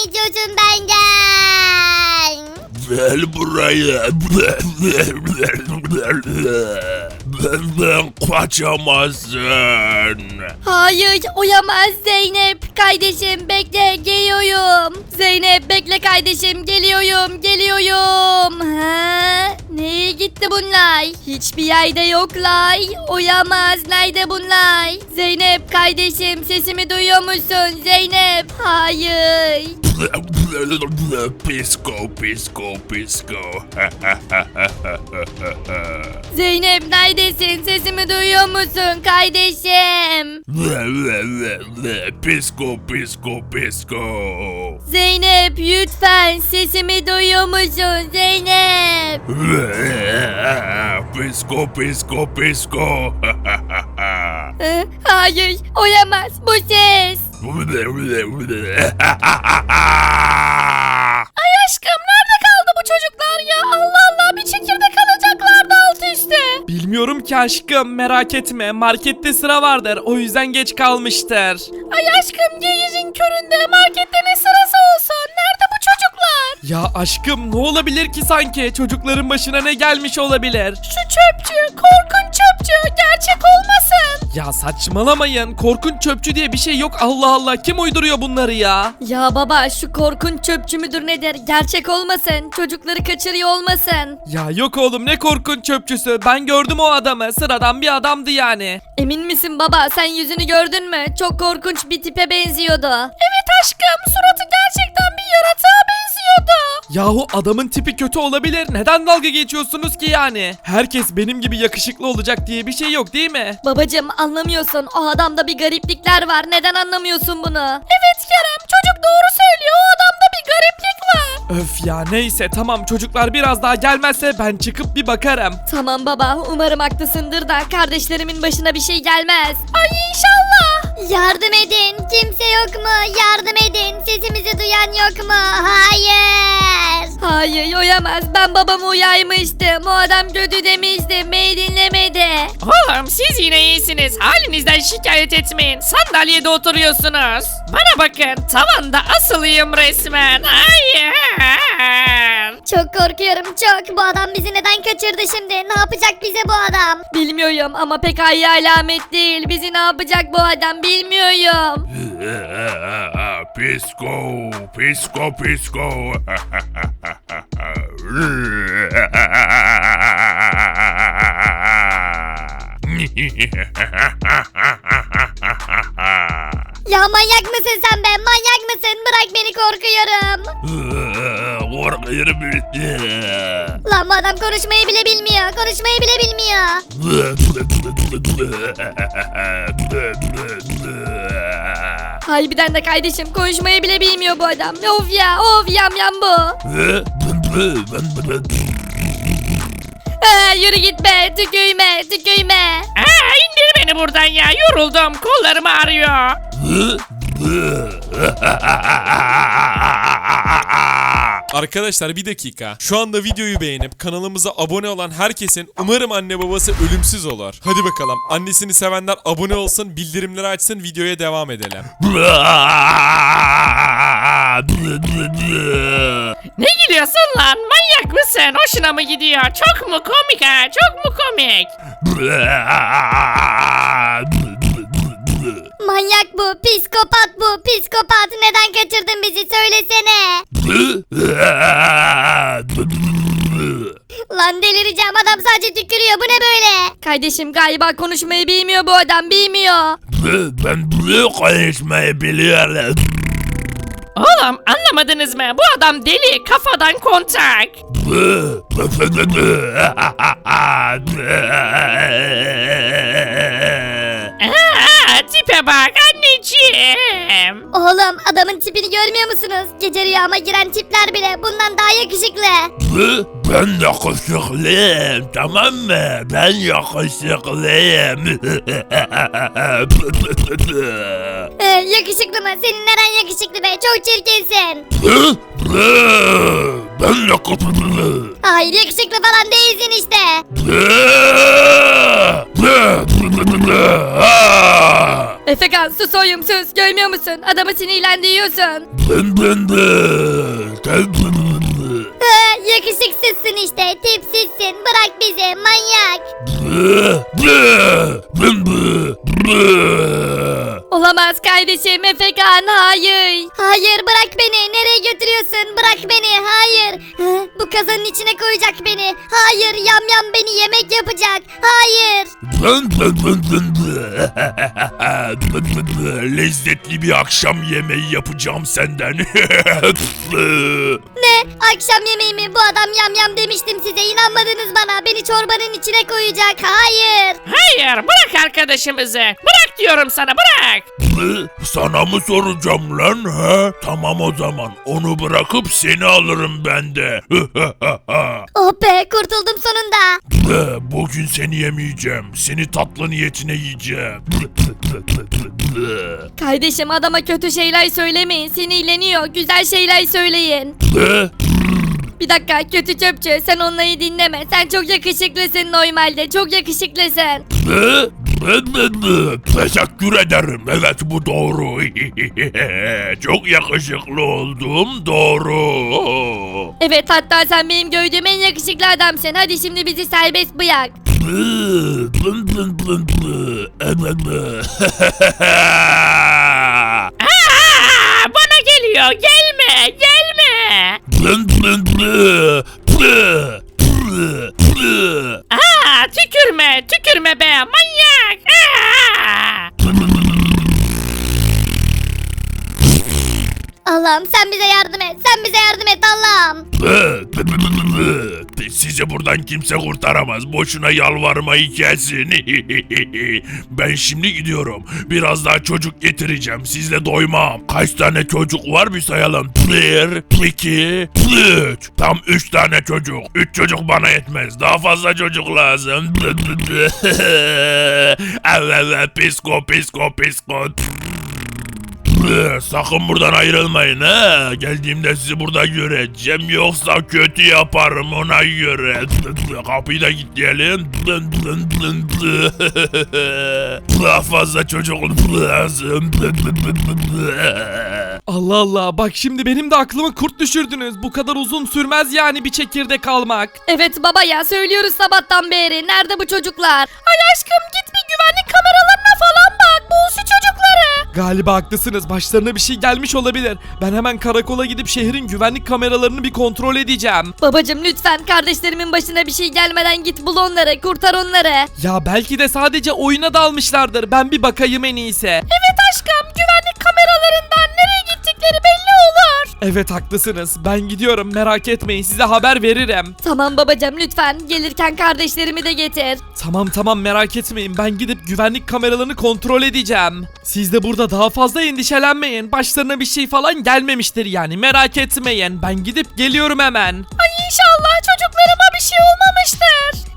ne istiyorsun benden? Gel buraya. Benden kaçamazsın. Hayır uyamaz Zeynep. Kardeşim bekle geliyorum. Zeynep bekle kardeşim geliyorum geliyorum. Ha? Nereye gitti bunlar? Hiçbir yerde yoklar. Uyamaz nerede bunlar? Zeynep kardeşim sesimi duyuyor musun Zeynep? Hayır. Pisko, pisko, pisko. Zeynep neredesin? Sesimi duyuyor musun kardeşim? Pisko, pisko, pisko. Zeynep lütfen sesimi duyuyor musun Zeynep? Pisko, pisko, pisko. Hayır oyamaz bu ses. Ay aşkım nerede kaldı bu çocuklar ya? Allah Allah bir çekirdek alacaklardı alt üstte. Bilmiyorum ki aşkım merak etme markette sıra vardır o yüzden geç kalmıştır. Ay aşkım gecenin köründe markette ne sırası olsun? Nerede bu çocuklar? Ya aşkım ne olabilir ki sanki çocukların başına ne gelmiş olabilir? Şu çöpçü korkunç çöpçü gerçek olmasın. Ya saçmalamayın korkunç çöpçü diye bir şey yok Allah Allah kim uyduruyor bunları ya? Ya baba şu korkunç çöpçü müdür nedir? Gerçek olmasın. Çocukları kaçırıyor olmasın. Ya yok oğlum ne korkunç çöpçüsü ben gördüm o adamı sıradan bir adamdı yani. Emin misin baba sen yüzünü gördün mü? Çok korkunç bir tipe benziyordu. Evet aşkım suratı gerçekten bir benziyordu. Yahu adamın tipi kötü olabilir neden dalga geçiyorsunuz ki yani? Herkes benim gibi yakışıklı olacak diye bir şey yok değil mi? Babacım anlamıyorsun o adamda bir gariplikler var neden anlamıyorsun bunu? Evet Kerem çocuk doğru söylüyor o adamda bir gariplik var. Öf ya neyse tamam çocuklar biraz daha gelmezse ben çıkıp bir bakarım. Tamam baba umarım haklısındır da kardeşlerimin başına bir şey gelmez. Ay inşallah. Yardım edin. Kimse yok mu? Yardım edin. Sesimizi duyan yok mu? Hayır. Hayır uyamaz ben babamı uyarmıştım o adam kötü demiştim beni dinlemedi. Oğlum siz yine iyisiniz. Halinizden şikayet etmeyin. Sandalyede oturuyorsunuz. Bana bakın tavanda asılıyım resmen. Hayır. Çok korkuyorum çok. Bu adam bizi neden kaçırdı şimdi? Ne yapacak bize bu adam? Bilmiyorum ama pek hayır alamet değil bizi ne yapacak bu adam bilmiyorum. Pisko, pisko, pisko. Ya manyak mısın sen be? Manyak mısın? Bırak beni korkuyorum. Korkuyorum. Lan bu adam konuşmayı bile bilmiyor. Konuşmayı bile bilmiyor. Harbiden de kardeşim konuşmayı bile bilmiyor bu adam. Of ya of yam yam bu. Ee, yürü git be tükürme tükürme. Aa, indir beni buradan ya. Yoruldum. Kollarım ağrıyor. Arkadaşlar bir dakika. Şu anda videoyu beğenip kanalımıza abone olan herkesin umarım anne babası ölümsüz olur. Hadi bakalım. Annesini sevenler abone olsun, bildirimleri açsın, videoya devam edelim. Ne gülüyorsun lan? Manyak mısın? Hoşuna mı gidiyor? Çok mu komik ha? Çok mu komik? Manyak bu. Psikopat bu. Psikopat. Neden kaçırdın bizi? Söylesene. Lan delireceğim. Adam sadece tükürüyor. Bu ne böyle? Kardeşim galiba konuşmayı bilmiyor bu adam bilmiyor. Ben bunu konuşmayı biliyorum. Oğlum anlamadınız mı? Bu adam deli. Kafadan kontak. Tipe bak anneciğim. Oğlum adamın tipini görmüyor musunuz? Gece rüyama giren tipler bile bundan daha yakışıklı. Ben yakışıklıyım tamam mı? Ben yakışıklıyım. Ee, yakışıklı mı? Senin neren yakışıklı be? Çok çirkinsin. ben yakışıklıyım. Hayır yakışıklı falan değilsin işte. Efekan sus oyum sus. Görmüyor musun? Adamı sinirlendiriyorsun. Ben ben de. Gel Hı, yakışıksızsın işte tipsizsin bırak bizi manyak. Ben ben Olamaz kardeşim Efekan hayır. Hayır bırak beni nereye götürüyorsun bırak beni hayır. Hı, bu kazanın içine koyacak beni. Hayır yam yam beni yemek yapacak. Hayır. Ben ben ben ben Lezzetli bir akşam yemeği yapacağım senden. Ne akşam yemeği mi bu adam yam yam demiştim size inanmadınız bana beni çorbanın içine koyacak. Hayır. Hayır bırak arkadaşımızı. Bırak diyorum sana bırak. Sana mı soracağım lan ha? Tamam o zaman onu bırakıp seni alırım ben de. Oh be kurtuldum sonunda. Bugün seni yemeyeceğim. Seni tatlı niyetine yiyeceğim. Kardeşim adama kötü şeyler söylemeyin. Sinirleniyor. Güzel şeyler söyleyin. Bir dakika kötü çöpçü sen onları dinleme. Sen çok yakışıklısın normalde. Çok yakışıklısın. Teşekkür ederim. Evet bu doğru. Çok yakışıklı oldum. Doğru. Evet hatta sen benim gördüğüm en yakışıklı adamsın. Hadi şimdi bizi serbest bırak. Aa, bana geliyor gelme gelme. Aa, tükürme tükürme be manyak. Aa! Allah'ım sen bize yardım et. Sen bize yardım et Allah'ım. Sizi buradan kimse kurtaramaz. Boşuna yalvarmayı kesin. ben şimdi gidiyorum. Biraz daha çocuk getireceğim. Sizle doymam. Kaç tane çocuk var bir sayalım. Bir, iki, üç. Tam üç tane çocuk. Üç çocuk bana yetmez. Daha fazla çocuk lazım. evet, pisko, pisko, pisko. Sakın buradan ayrılmayın ha. Geldiğimde sizi burada göreceğim yoksa kötü yaparım ona göre. Kapıyı da kilitleyelim. Daha fazla çocuk lazım. Allah Allah bak şimdi benim de aklıma kurt düşürdünüz. Bu kadar uzun sürmez yani bir çekirdek almak. Evet baba ya söylüyoruz sabahtan beri. Nerede bu çocuklar? Ay aşkım git bir güvenlik kameralarına falan bak. Bu şu çocukları. Galiba haklısınız başlarına bir şey gelmiş olabilir. Ben hemen karakola gidip şehrin güvenlik kameralarını bir kontrol edeceğim. Babacım lütfen kardeşlerimin başına bir şey gelmeden git bul onları. Kurtar onları. Ya belki de sadece oyuna dalmışlardır. Ben bir bakayım en iyisi. Evet aşkım güvenlik kameralarından nereye gittikleri belli. Evet haklısınız. Ben gidiyorum merak etmeyin size haber veririm. Tamam babacım lütfen gelirken kardeşlerimi de getir. Tamam tamam merak etmeyin ben gidip güvenlik kameralarını kontrol edeceğim. Siz de burada daha fazla endişelenmeyin. Başlarına bir şey falan gelmemiştir yani merak etmeyin. Ben gidip geliyorum hemen. Ay inşallah çocuklarıma bir şey olmamıştır.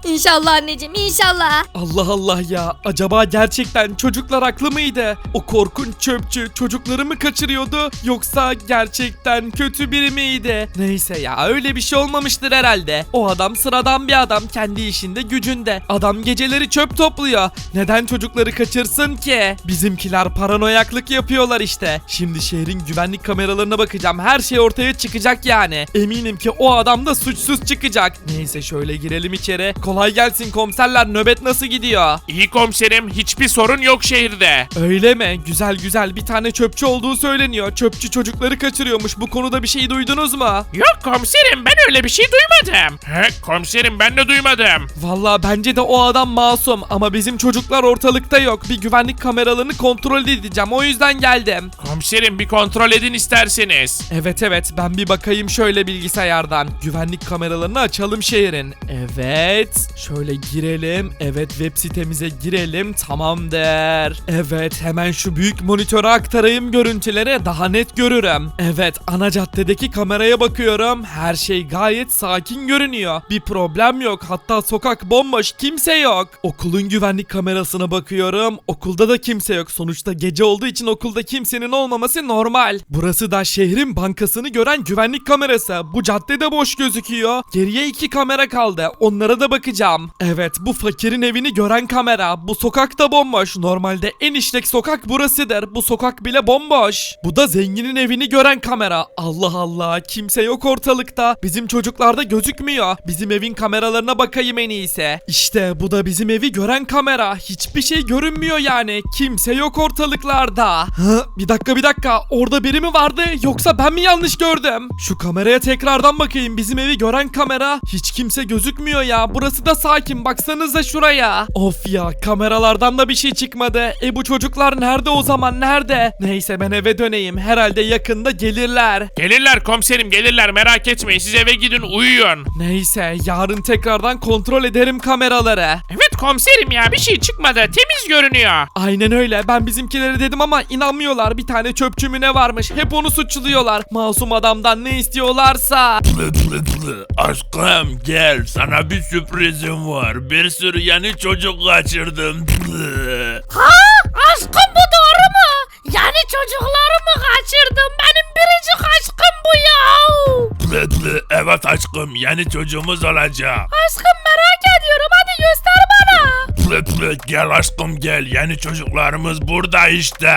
İnşallah anneciğim inşallah. Allah Allah ya acaba gerçekten çocuklar haklı mıydı? O korkunç çöpçü çocukları mı kaçırıyordu yoksa gerçekten kötü biri miydi? Neyse ya öyle bir şey olmamıştır herhalde. O adam sıradan bir adam kendi işinde gücünde. Adam geceleri çöp topluyor. Neden çocukları kaçırsın ki? Bizimkiler paranoyaklık yapıyorlar işte. Şimdi şehrin güvenlik kameralarına bakacağım. Her şey ortaya çıkacak yani. Eminim ki o adam da suçsuz çıkacak. Neyse şöyle girelim içeri. Kolay gelsin komiserler nöbet nasıl gidiyor? İyi komiserim hiçbir sorun yok şehirde. Öyle mi? Güzel güzel bir tane çöpçü olduğu söyleniyor. Çöpçü çocukları kaçırıyormuş. Bu konuda bir şey duydunuz mu? Yok komiserim ben öyle bir şey duymadım. He komiserim ben de duymadım. Valla bence de o adam masum ama bizim çocuklar ortalıkta yok. Bir güvenlik kameralarını kontrol edeceğim. O yüzden geldim. Komiserim bir kontrol edin isterseniz. Evet evet ben bir bakayım şöyle bilgisayardan. Güvenlik kameralarını açalım şehrin. Evet. Şöyle girelim. Evet web sitemize girelim. Tamamdır. Evet hemen şu büyük monitöre aktarayım görüntüleri daha net görürüm. Evet ana caddedeki kameraya bakıyorum. Her şey gayet sakin görünüyor. Bir problem yok. Hatta sokak bomboş. Kimse yok. Okulun güvenlik kamerasına bakıyorum. Okulda da kimse yok. Sonuçta gece olduğu için okulda kimsenin olmaması normal. Burası da şehrin bankasını gören güvenlik kamerası. Bu caddede boş gözüküyor. Geriye iki kamera kaldı. Onlara da bakacağım. Bakacağım. Evet bu fakirin evini gören kamera. Bu sokak da bomboş. Normalde en işlek sokak burasıdır. Bu sokak bile bomboş. Bu da zenginin evini gören kamera. Allah Allah kimse yok ortalıkta. Bizim çocuklarda gözükmüyor. Bizim evin kameralarına bakayım en iyisi. İşte bu da bizim evi gören kamera. Hiçbir şey görünmüyor yani. Kimse yok ortalıklarda. Hı, bir dakika bir dakika. Orada biri mi vardı yoksa ben mi yanlış gördüm? Şu kameraya tekrardan bakayım. Bizim evi gören kamera. Hiç kimse gözükmüyor ya. Burası da sakin. Baksanıza şuraya. Of ya kameralardan da bir şey çıkmadı. E bu çocuklar nerede o zaman nerede? Neyse ben eve döneyim. Herhalde yakında gelirler. Gelirler komiserim gelirler merak etmeyin siz eve gidin uyuyun. Neyse yarın tekrardan kontrol ederim kameraları. Evet komiserim ya bir şey çıkmadı temiz görünüyor. Aynen öyle. Ben bizimkileri dedim ama inanmıyorlar. Bir tane çöpçü mü ne varmış? Hep onu suçluyorlar. Masum adamdan ne istiyorlarsa. Aşkım gel sana bir sürprizim var. Bir sürü yeni çocuk kaçırdım. Aşkım bu doğru mu? Yani çocuklarımı kaçırdım. Benim biricik aşkım bu ya. evet aşkım yeni çocuğumuz olacak. Aşkım merak ediyorum hadi göster bana. Gel aşkım gel yeni çocuklarımız burada işte.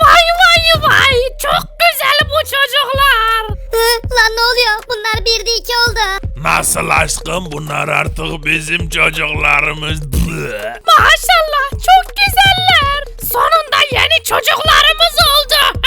Vay vay vay çok güzel bu çocuklar. Hı, lan ne oluyor? Bunlar bir de iki oldu. Nasıl aşkım bunlar artık bizim çocuklarımız. Maşallah çok güzeller. Sonunda yeni çocuklarımız oldu.